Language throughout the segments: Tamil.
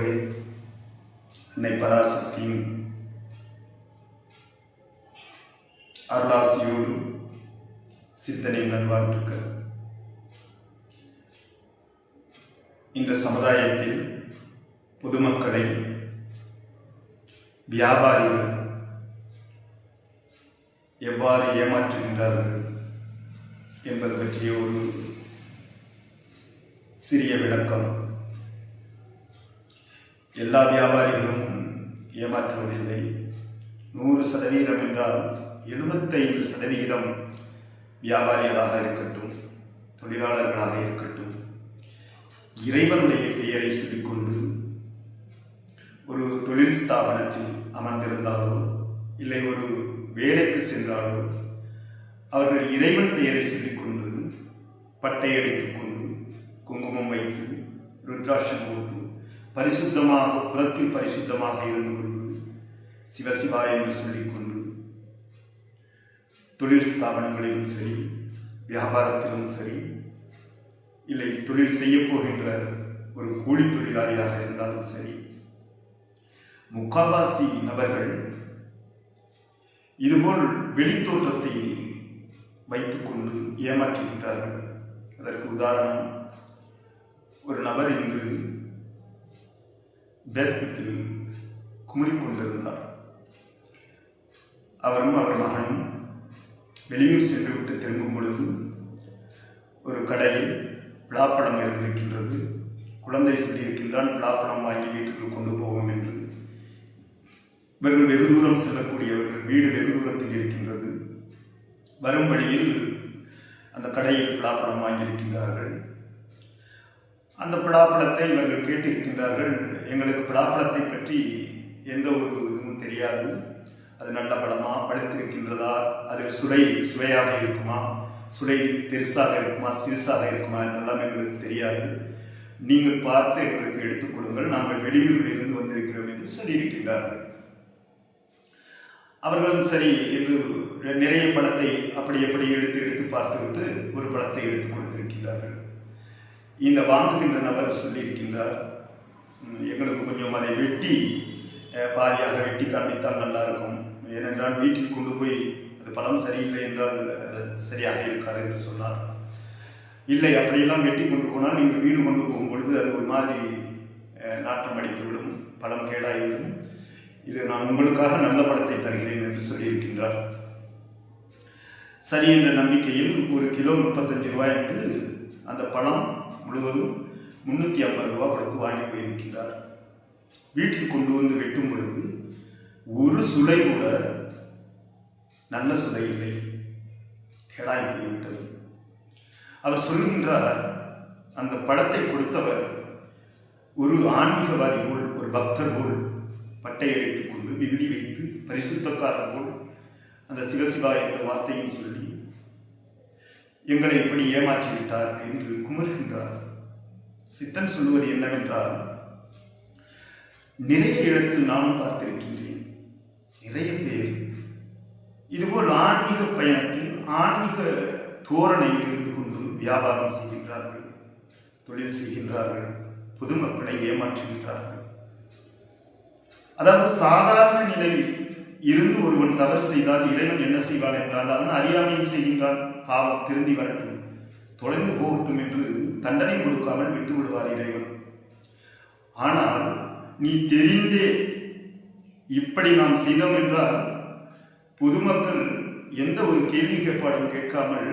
அன்னை பராசக்தியின் அருளாசியோடு சித்தனை நல்வாழ்த்துக்கள். இந்த சமுதாயத்தில் பொதுமக்களை வியாபாரிகள் எவ்வாறு ஏமாற்றுகின்றார்கள் என்பது பற்றிய ஒரு சிறிய விளக்கம். எல்லா வியாபாரிகளும் ஏமாற்றுவதில்லை. நூறு சதவீதம் என்றால் எழுபத்தைந்து சதவிகிதம் வியாபாரிகளாக இருக்கட்டும் தொழிலாளர்களாக இருக்கட்டும். இறைவனுடைய பெயரை சொல்லிக்கொண்டு ஒரு தொழில் ஸ்தாபனத்தில் அமர்ந்திருந்தாலோ இல்லை ஒரு வேலைக்கு சென்றாலோ அவர்கள் இறைவன் பெயரை சொல்லிக்கொண்டு பட்டை அடித்துக்கொண்டு குங்குமம் வைத்து ருத்ராட்சம் போட்டு பரிசுத்தமாக புறத்தில் பரிசுத்தமாக இருந்து கொண்டு சிவசிவா என்று சொல்லிக்கொண்டு தொழில் ஸ்தாபனங்களிலும் சரி வியாபாரத்திலும் சரி இல்லை தொழில் செய்ய போகின்ற ஒரு கூலி தொழிலாளியாக இருந்தாலும் சரி முக்காவாசி நபர்கள் இதுபோல் வெளித்தோற்றத்தை வைத்துக்கொண்டு ஏமாற்றுகின்றார்கள். அதற்கு உதாரணம் ஒரு நபர் இன்று பேஸ்புக்கில் குமுறிக்கொண்டிருந்தார். அவரும் அவர் மகனும் வெளியூர் சென்றுவிட்டு திரும்பும் பொழுது ஒரு கடையில் விழாப்படம் இருந்திருக்கின்றது. குழந்தை சொல்லியிருக்கின்றான் விழாப்படம் வாங்கி வீட்டுக்கு கொண்டு போவோம் என்று. இவர்கள் வெகு தூரம் செல்லக்கூடியவர்கள் வீடு வெகு தூரத்தில் இருக்கின்றது. வரும் வழியில் அந்த கடையில் விழாப்படம் வாங்கியிருக்கின்றார்கள். அந்த பிளாப்படத்தை இவர்கள் கேட்டிருக்கின்றார்கள். எங்களுக்கு பிளாப்படத்தை பற்றி எந்த ஒரு இதுவும் தெரியாது. அது நல்ல படமா படுத்திருக்கின்றதா அதில் சுடை சுவையாக இருக்குமா? சுடை பெருசாக இருக்குமா? சிறுசாக இருக்குமா? என்றெல்லாம் எங்களுக்கு தெரியாது. நீங்கள் பார்த்து எங்களுக்கு எடுத்துக் கொடுங்கள். நாங்கள் வெளியூரில் இருந்து வந்திருக்கிறோம் என்று சொல்லியிருக்கின்றார்கள். அவர்களும் சரி என்று நிறைய படத்தை அப்படி எப்படி எடுத்து எடுத்து பார்த்துவிட்டு ஒரு படத்தை எடுத்துக் கொடுத்திருக்கின்றார்கள். இந்த வாங்குகின்ற நபர் சொல்லியிருக்கின்றார். எங்களுக்கு கொஞ்சம் அதை வெட்டி பாதியாக வெட்டி காண்பித்தால் நல்லா இருக்கும் ஏனென்றால் வீட்டில் கொண்டு போய் அது பழம் சரியில்லை என்றால் சரியாக இருக்காது என்று சொன்னார். இல்லை அப்படியெல்லாம் வெட்டி கொண்டு போனால் நீங்கள் வீடு கொண்டு போகும் பொழுது அது ஒரு மாதிரி நாட்டம் நாற்றம் அடித்துவிடும் பழம் கேடாகிவிடும். இது நான் உங்களுக்காக நல்ல படத்தை தருகிறேன் என்று சொல்லியிருக்கின்றார். சரி என்ற நம்பிக்கையில் ஒரு கிலோ முப்பத்தஞ்சு ரூபாய் என்று அந்த பழம் முழுவதும் முன்னூற்றி ஐம்பது ரூபா கொடுத்து வாங்கி போயிருக்கின்றார். வீட்டில் கொண்டு வந்து வெட்டும் பொழுது ஒரு சுளை கூட நல்ல சுளை இல்லை. கேடாய் போய்விட்டது. அவர் சொல்கின்றார் அந்த படத்தை கொடுத்தவர் ஒரு ஆன்மீகவாதி போல் ஒரு பக்தர் போல் பட்டையை வைத்துக் கொண்டு விகுதி வைத்து பரிசுத்தக்காரர் போல் அந்த சிவசிவா என்ற வார்த்தையும் சொல்லி எங்களை இப்படி ஏமாற்றிவிட்டார் என்று குமுறுகின்றார். சித்தன் சொல்லுவது என்னவென்றால் நிறைய இடத்தில் நானும் பார்த்திருக்கின்றேன். நிறைய பேர். இதுபோல் ஆன்மீக பயணத்தில் ஆன்மீக தோரணையில் இருந்து கொண்டு வியாபாரம் செய்கின்றார்கள் தொழில் செய்கின்றார்கள் பொதுமக்களை ஏமாற்றுகின்றார்கள். அதாவது சாதாரண நிலையில் இருந்து ஒருவன் தவறு செய்தால் இறைவன் என்ன செய்வான் என்றால் அவன் அறியாமையில் செய்கின்றான். பாவம் திருந்தி வரட்டும். தொலைந்து போகட்டும் என்று தண்டனை கொடுக்காமல் விட்டு விடுவார் இறைவன். ஆனால் நீ தெரிந்தே இப்படி நாம் செய்தோம் என்றால் பொதுமக்கள் எந்த ஒரு கேள்வி கேட்பாடும் கேட்காமல்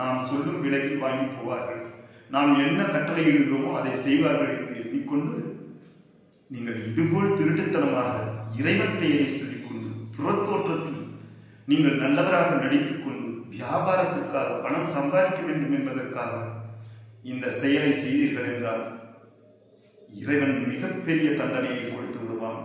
நாம் சொல்லும் விலையில் வாங்கி போவார்கள். நாம் என்ன கட்டளையிடுகிறோமோ அதை செய்வார்கள் என்று எண்ணிக்கொண்டு நீங்கள் இதுபோல் திருட்டுத்தனமாக இறைவன் பெயரை புறத்தோற்றத்தில் நீங்கள் நல்லவராக நடித்துக் கொண்டு வியாபாரத்திற்காக பணம் சம்பாதிக்க வேண்டும் என்பதற்காக இந்த செயலை செய்தீர்கள் என்றால் இறைவன் மிகப்பெரிய தண்டனையை கொடுத்து விடுவான்.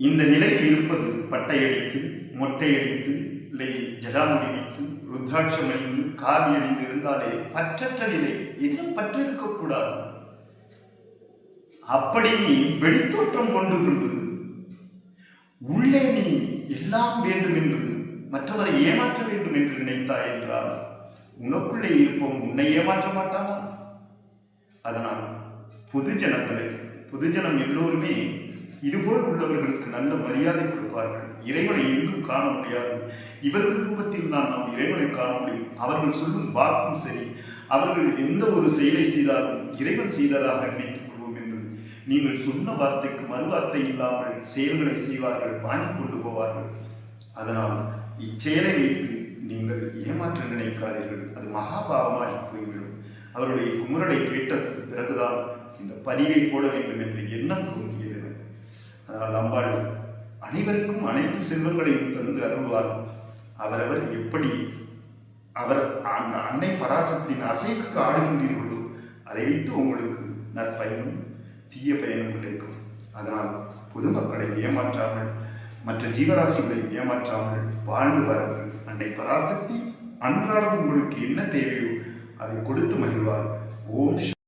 இந்த நிலையில் இருப்பது பட்டையடித்து மொட்டையடித்து இல்லை ஜடாமுடி வைத்து ருத்ராட்சம் அணிந்து காவி அணிந்து இருந்தாலே பற்றற்ற நிலை இதில் பற்றிருக்கக்கூடாது அப்படி நீ வெளித்தோற்றம் கொண்டு கொண்டு உள்ளே நீ எல்லாம் வேண்டும் என்று மற்றவரை ஏமாற்ற வேண்டும் என்று நினைத்தாய் என்றால் உனக்குள்ளே இருப்போம் உன்னை ஏமாற்ற மாட்டானா? அதனால் பொது ஜனங்களே பொதுஜனம் எல்லோருமே இதுபோல் உள்ளவர்களுக்கு நல்ல மரியாதை கொடுப்பார்கள். இறைவனை எங்கும் காண முடியாது. இவர்கள் ரூபத்தில் தான் நாம் இறைவனை காண முடியும். அவர்கள் சொல்லும் வாக்கும் சரி. அவர்கள் எந்த ஒரு செயலை செய்தாலும் இறைவன் செய்ததாக நினைத்து நீங்கள் சொன்ன வார்த்தைக்கு மறுவார்த்தை இல்லாமல் செயல்களை செய்வார்கள் வாங்கி கொண்டு போவார்கள். அதனால் இச்செயலை வைத்து நீங்கள் ஏமாற்ற நினைக்காதீர்கள். அது மகாபாவமாகி போய்விடும். அவருடைய குமுறலை கேட்டதற்கு பிறகுதான் இந்த பதிவை போட வேண்டும் என்ற எண்ணம் தோன்றியது எனக்கு. அதனால் அம்பாள் அனைவருக்கும் அனைத்து செல்வங்களையும் தந்து அருள்வார் அவரவர் எப்படி அவர் அந்த அன்னை பராசக்தியின் அசைவுக்கு ஆடுகின்றீர்களோ அதை வைத்து உங்களுக்கு நற்பயனும் தீய பயனும் கிடைக்கும். அதனால் பொதுமக்களை ஏமாற்றாமல் மற்ற ஜீவராசிகளை ஏமாற்றாமல் வாழ்ந்து வாருங்கள். அன்னை பராசக்தி அன்றாடம் உங்களுக்கு என்ன தேவையோ அதை கொடுத்து மகிழ்வார் ஓம்